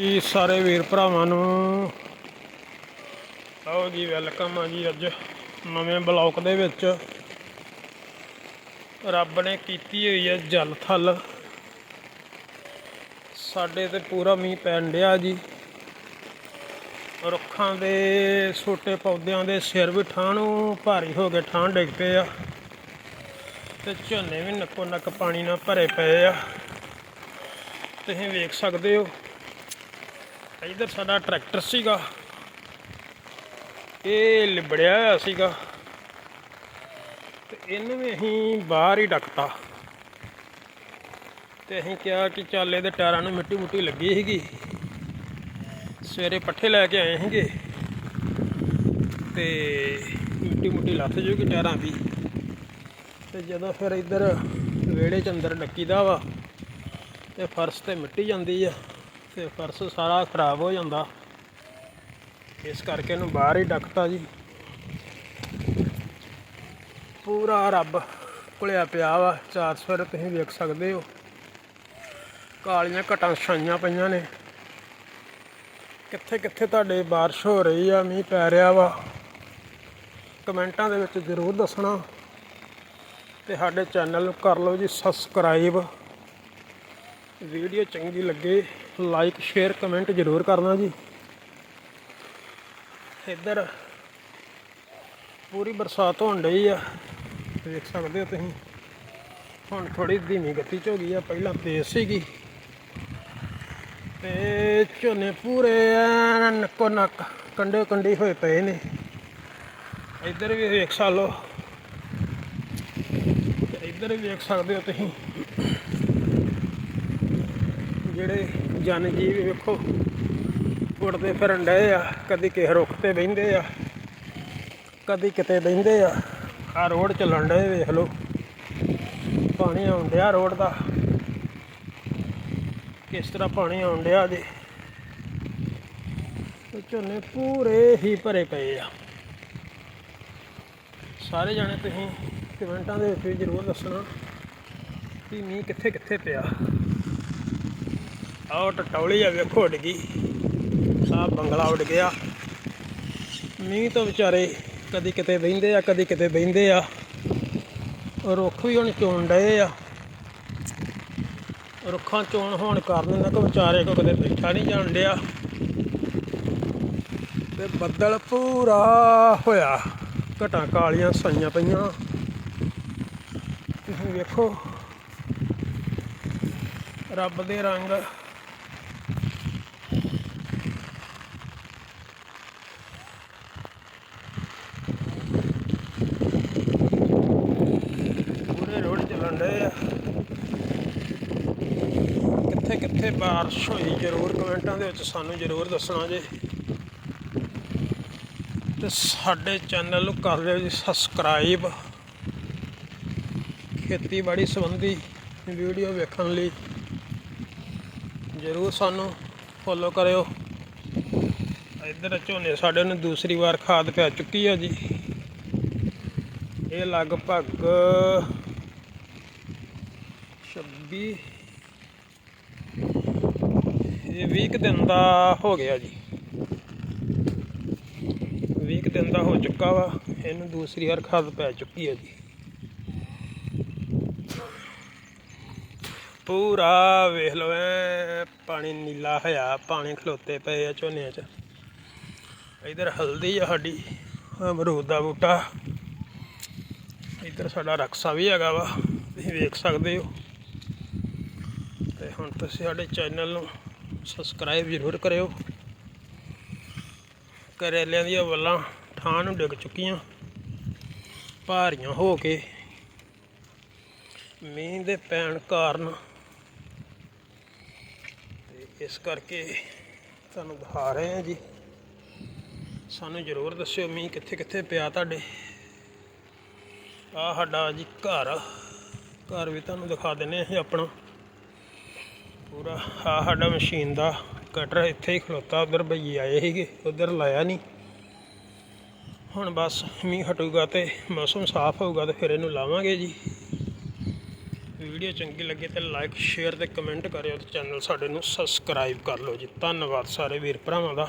ਜੀ ਸਾਰੇ ਵੀਰ ਭਰਾਵਾਂ ਨੂੰ। ਆਓ ਜੀ ਵੈਲਕਮ ਆ ਜੀ ਅੱਜ ਨਵੇਂ ਬਲੌਕ ਦੇ ਵਿੱਚ। ਰੱਬ ਨੇ ਕੀਤੀ ਹੋਈ ਹੈ ਜਲ ਥਲ। ਸਾਡੇ ਤੇ ਪੂਰਾ ਮੀਂਹ ਪੈਣ ਡਿਆ ਜੀ। ਰੁੱਖਾਂ ਦੇ, ਛੋਟੇ ਪੌਦਿਆਂ ਦੇ ਸਿਰ ਵੀ ਠਾਹ ਭਾਰੀ ਹੋ ਗਏ ਠਾਹ ਡਿੱਗ ਪਏ ਆ। ਤੇ ਝੋਨੇ ਵੀ ਨੱਕੋ ਨੱਕ ਪਾਣੀ ਨਾਲ ਭਰੇ ਪਏ ਆ। ਤੁਸੀਂ ਵੇਖ ਸਕਦੇ ਹੋ ਇਧਰ ਸਾਡਾ ਟਰੈਕਟਰ ਸੀਗਾ। ਇਹ ਲਿਬੜਿਆ ਹੋਇਆ ਸੀਗਾ। ਤੇ ਇਹਨੂੰ ਵੀ ਅਸੀਂ ਬਾਹਰ ਹੀ ਡੱਕਤਾ। ਤੇ ਅਸੀਂ ਕਿਹਾ ਕਿ ਚੱਲ ਇਹਦੇ ਟਾਇਰਾਂ ਨੂੰ ਮਿੱਟੀ ਮੁੱਟੀ ਲੱਗੀ ਸੀਗੀ। ਸਵੇਰੇ ਪੱਠੇ ਲੈ ਕੇ ਆਏ ਸੀਗੇ। ਤੇ ਮਿੱਟੀ ਮੁੱਟੀ ਲੱਥ ਜੂਗੀ ਟਾਇਰਾਂ ਵੀ ਤੇ ਜਦੋਂ ਫਿਰ ਇੱਧਰ ਵਿਹੜੇ ਚ ਅੰਦਰ ਡੱਕੀਦਾ ਵਾ, ਤੇ ਫਰਸ਼ ਤੇ ਮਿੱਟੀ ਜਾਂਦੀ ਆ। ਤੇ ਪਰਸ ਸਾਰਾ ਖਰਾਬ ਹੋ ਜਾਂਦਾ। ਇਸ ਕਰਕੇ ਇਹਨੂੰ ਬਾਹਰ ਹੀ ਡੱਕਤਾ ਜੀ। ਪੂਰਾ ਰੱਬ ਕੁਲਿਆ ਪਿਆ ਵਾ, ਚਾਰ ਸਵੇਰ ਤੁਸੀਂ ਵੇਖ ਸਕਦੇ ਹੋ। ਕਾਲੀਆਂ ਘਟਾਂ ਛਾਈਆਂ ਪਈਆਂ ਨੇ। ਕਿੱਥੇ ਕਿੱਥੇ ਤੁਹਾਡੇ ਬਾਰਿਸ਼ ਹੋ ਰਹੀ ਆ, ਮੀਂਹ ਪੈ ਰਿਹਾ ਵਾ। ਕਮੈਂਟਾਂ ਦੇ ਵਿੱਚ ਜ਼ਰੂਰ ਦੱਸਣਾ। ਤੇ ਸਾਡੇ ਚੈਨਲ ਨੂੰ ਕਰ ਲਓ ਜੀ ਸਬਸਕ੍ਰਾਈਬ ਵੀਡੀਓ ਚੰਗੀ ਲੱਗੇ। ਲਾਈਕ ਸ਼ੇਅਰ ਕਮੈਂਟ ਜ਼ਰੂਰ ਕਰਨਾ ਜੀ। ਇੱਧਰ ਪੂਰੀ ਬਰਸਾਤ ਹੋਣ ਡਈ ਆ। ਦੇਖ ਸਕਦੇ ਹੋ ਤੁਸੀਂ। ਹੁਣ ਥੋੜੀ ਧੀਮੀ ਗਤੀ ਚ ਹੋ ਗਈ ਆ। ਪਹਿਲਾਂ ਤੇਜ਼ ਸੀਗੀ। ਤੇ ਝੋਨੇ ਪੂਰੇ ਨੱਕੋ ਨੱਕ ਕੰਡੇ ਕੰਡੇ ਹੋਏ ਪਏ ਨੇ। ਇੱਧਰ ਵੀ ਵੇਖ ਸਾਲੋ। ਇੱਧਰ ਵੀ ਵੇਖ ਸਕਦੇ ਹੋ ਤੁਸੀਂ। ਜਿਹੜੇ ਜਨ ਜੀਵ ਵੇਖੋ ਉੱਡਦੇ ਫਿਰਨ ਡਏ ਆ, ਕਦੀ ਕਿਸੇ ਰੁੱਖ ਤੇ ਬਹਿੰਦੇ ਆ, ਕਦੀ ਕਿਤੇ ਬਹਿੰਦੇ ਆ ਆ ਰੋਡ ਚੱਲਣ ਡਏ ਵੇਖ ਲਓ। ਪਾਣੀ ਆਉਣ ਡਿਆ ਰੋਡ ਦਾ। ਕਿਸ ਤਰ੍ਹਾਂ ਪਾਣੀ ਆਉਣ ਡਿਆ ਜੀ। ਤੇ ਝੋਨੇ ਪੂਰੇ ਹੀ ਭਰੇ ਪਏ ਆ। ਸਾਰੇ ਜਾਣੇ ਤੁਸੀਂ ਕਮੈਂਟਾਂ ਦੇ ਵਿੱਚ ਵੀ ਜ਼ਰੂਰ ਦੱਸਣਾ ਕਿ ਮੀਂਹ ਕਿੱਥੇ ਕਿੱਥੇ ਪਿਆ। ਆਹ ਟਟੌਲੀ ਆ ਵੇਖੋ ਉੱਡ ਗਈ। ਆਹ ਬੰਗਲਾ ਉੱਡ ਗਿਆ। ਮੀਂਹ ਤੋਂ ਵਿਚਾਰੇ ਕਦੀ ਕਿਤੇ ਬਹਿੰਦੇ ਆ, ਕਦੀ ਕਿਤੇ ਬਹਿੰਦੇ ਆ। ਰੁੱਖ ਵੀ ਹੁਣ ਚੋਣ ਡਏ ਆ। ਰੁੱਖਾਂ ਚੋਣ ਹੋਣ ਕਾਰਨ ਇਹਨਾਂ ਕੋ ਵਿਚਾਰੇ ਕੋ ਕਦੇ ਬੈਠਾ ਨਹੀਂ ਜਾਣ ਡਿਆ। ਤੇ ਬੱਦਲ ਪੂਰਾ ਹੋਇਆ। ਘਟਾਂ ਕਾਲੀਆਂ ਸਾਈਆਂ ਪਈਆਂ। ਤੁਸੀਂ ਵੇਖੋ। ਰੱਬ ਦੇ ਰੰਗ ਪੂਰੇ ਰੋਡ ਆ। ਕਿੱਥੇ ਕਿੱਥੇ ਬਾਰਿਸ਼ ਹੋਈ ਜ਼ਰੂਰ ਕਮੈਂਟਾਂ ਦੇ ਵਿੱਚ ਸਾਨੂੰ ਜ਼ਰੂਰ ਦੱਸਣਾ ਜੇ। ਤੇ ਸਾਡੇ ਚੈਨਲ ਨੂੰ ਕਰ ਲਿਓ ਜੀ ਸਬਸਕ੍ਰਾਈਬ। ਖੇਤੀਬਾੜੀ ਸੰਬੰਧੀ ਵੀਡੀਓ ਵੇਖਣ ਲਈ ਜ਼ਰੂਰ ਸਾਨੂੰ ਫੋਲੋ ਕਰਿਓ। ਇੱਧਰ ਝੋਨੇ ਸਾਡੇ ਨੂੰ ਦੂਸਰੀ ਵਾਰ ਖਾਦ ਪੈ ਚੁੱਕੀ ਆ ਜੀ। ਇਹ ਲਗਭਗ 26 ਇਹ 20 ਕੁ ਦਿਨ ਦਾ ਹੋ ਗਿਆ ਜੀ। 20 ਕੁ ਦਿਨ ਦਾ ਹੋ ਚੁੱਕਾ ਵਾ, ਇਹਨੂੰ ਦੂਸਰੀ ਵਾਰ ਖਾਦ ਪੈ ਚੁੱਕੀ ਹੈ ਜੀ। ਪੂਰਾ ਵੇਖ ਲਓ ਐ, ਪਾਣੀ ਨੀਲਾ ਹੋਇਆ, ਪਾਣੀ ਖਲੋਤੇ ਪਏ ਆ ਝੋਨਿਆਂ 'ਚ। ਇਧਰ ਹਲਦੀ ਆ ਸਾਡੀ, ਅਮਰੂਦ ਦਾ ਬੂਟਾ। ਇੱਧਰ ਸਾਡਾ ਰਕਸ਼ਾ ਵੀ ਹੈਗਾ ਵਾ, ਤੁਸੀਂ ਵੇਖ ਸਕਦੇ ਹੋ। ਤੇ ਹੁਣ ਤੁਸੀਂ ਸਾਡੇ ਚੈਨਲ ਨੂੰ ਸਬਸਕ੍ਰਾਈਬ ਜ਼ਰੂਰ ਕਰਿਓ। ਕਰੇਲਿਆਂ ਦੀਆਂ ਵੱਲਾਂ ਠਾਂ ਨੂੰ ਡਿੱਗ ਚੁੱਕੀਆਂ, ਭਾਰੀਆਂ ਹੋ ਕੇ। ਮੀਂਹ ਦੇ ਪੈਣ ਕਾਰਨ ਤੇ ਇਸ ਕਰਕੇ ਤੁਹਾਨੂੰ ਦਿਖਾ ਰਹੇ ਹਾਂ ਜੀ। ਸਾਨੂੰ ਜ਼ਰੂਰ ਦੱਸਿਓ ਮੀਂਹ ਕਿੱਥੇ ਕਿੱਥੇ ਪਿਆ ਤੁਹਾਡੇ। ਆ ਸਾਡਾ ਜੀ ਘਰ ਘਰ ਵੀ ਤੁਹਾਨੂੰ ਦਿਖਾ ਦਿੰਨੇ ਅਸੀਂ ਆਪਣਾ। ਪੂਰਾ। ਆ ਸਾਡਾ ਮਸ਼ੀਨ ਦਾ ਕਟਰ ਇੱਥੇ ਹੀ ਖਲੋਤਾ, ਉਧਰ ਭਈਏ ਆਏ ਸੀਗੇ, ਉਧਰ ਲਾਇਆ ਨਹੀਂ ਹੁਣ ਬਸ ਮੀਂਹ ਹਟੂਗਾ ਤੇ ਮੌਸਮ ਸਾਫ਼ ਹੋਊਗਾ ਤੇ ਫਿਰ ਇਹਨੂੰ ਲਾਵਾਂਗੇ ਜੀ। ਵੀਡੀਓ ਚੰਗੀ ਲੱਗੇ ਤੇ ਲਾਈਕ, ਸ਼ੇਅਰ ਤੇ ਕਮੈਂਟ ਕਰਿਓ ਤੇ ਚੈਨਲ ਸਾਡੇ ਨੂੰ ਸਬਸਕ੍ਰਾਈਬ ਕਰ ਲਓ ਜੀ। ਧੰਨਵਾਦ ਸਾਰੇ ਵੀਰ ਭਰਾਵਾਂ ਦਾ।